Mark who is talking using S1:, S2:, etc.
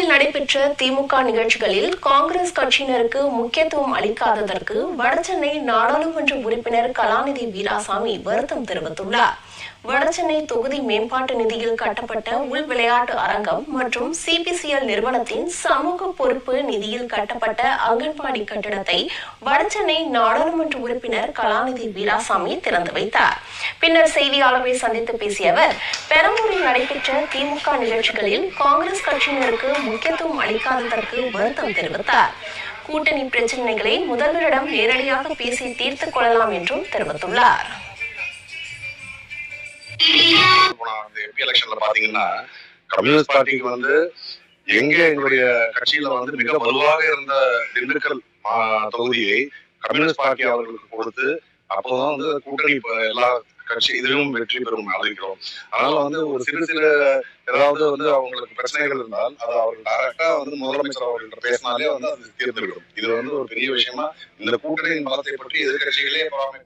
S1: சென்னையில் நடைபெற்ற திமுக நிகழ்ச்சிகளில் காங்கிரஸ் கட்சியினருக்கு முக்கியத்துவம் அளிக்காததற்கு வடசென்னை நாடாளுமன்ற உறுப்பினர் கலாநிதி வீராசாமி வருத்தம் தெரிவித்துள்ளார். வடசென்னை தொகுதி மேம்பாட்டு நிதியில் கட்டப்பட்ட உள் விளையாட்டு அரங்கம் மற்றும் சிபிசிஎல் நிறுவனத்தின் சமூக பொறுப்பு நிதியில் கட்டப்பட்ட அங்கன்வாடி கட்டிடத்தை வடசென்னை நாடாளுமன்ற உறுப்பினர் கலாநிதி வீராசாமி திறந்து வைத்தார். பின்னர் செய்தியாளர்களை சந்தித்து பேசிய அவர் பெரம்பூரில் நடைபெற்ற திமுக நிகழ்ச்சிகளில் காங்கிரஸ் கட்சியினருக்கு முக்கியத்துவம் அளிக்காததற்கு வருத்தம் தெரிவித்தார். கூட்டணி பிரச்சனைகளை முதல்வரிடம் நேரடியாக பேசி தீர்த்துக் கொள்ளலாம் என்றும் தெரிவித்துள்ளார்.
S2: எம்பி எலெக்ஷன்ல பாத்தீங்கன்னா கம்யூனிஸ்ட் பார்ட்டிக்கு வந்து எங்க எங்களுடைய கட்சியில வந்து மிக வலுவாக இருந்த திண்டுக்கல் தொகுதியை கம்யூனிஸ்ட் பார்ட்டி அவர்களுக்கு கொடுத்து அப்போதான் வந்து கூட்டணி எல்லா கட்சி இதிலும் வெற்றி பெறும் அறிவிக்கிறோம் அதனால வந்து ஒரு சிறு சிறு ஏதாவது வந்து அவங்களுக்கு பிரச்சனைகள் இருந்தால் அது அவர்கள் டைரக்டா வந்து முதலமைச்சர் அவர்கள்ட்ட பேசினாலே வந்து அது தீர்ந்து விடும் இது வந்து ஒரு பெரிய விஷயமா இந்த கூட்டணியின் பலத்தை பற்றி எதிர்கட்சிகளே பராமரி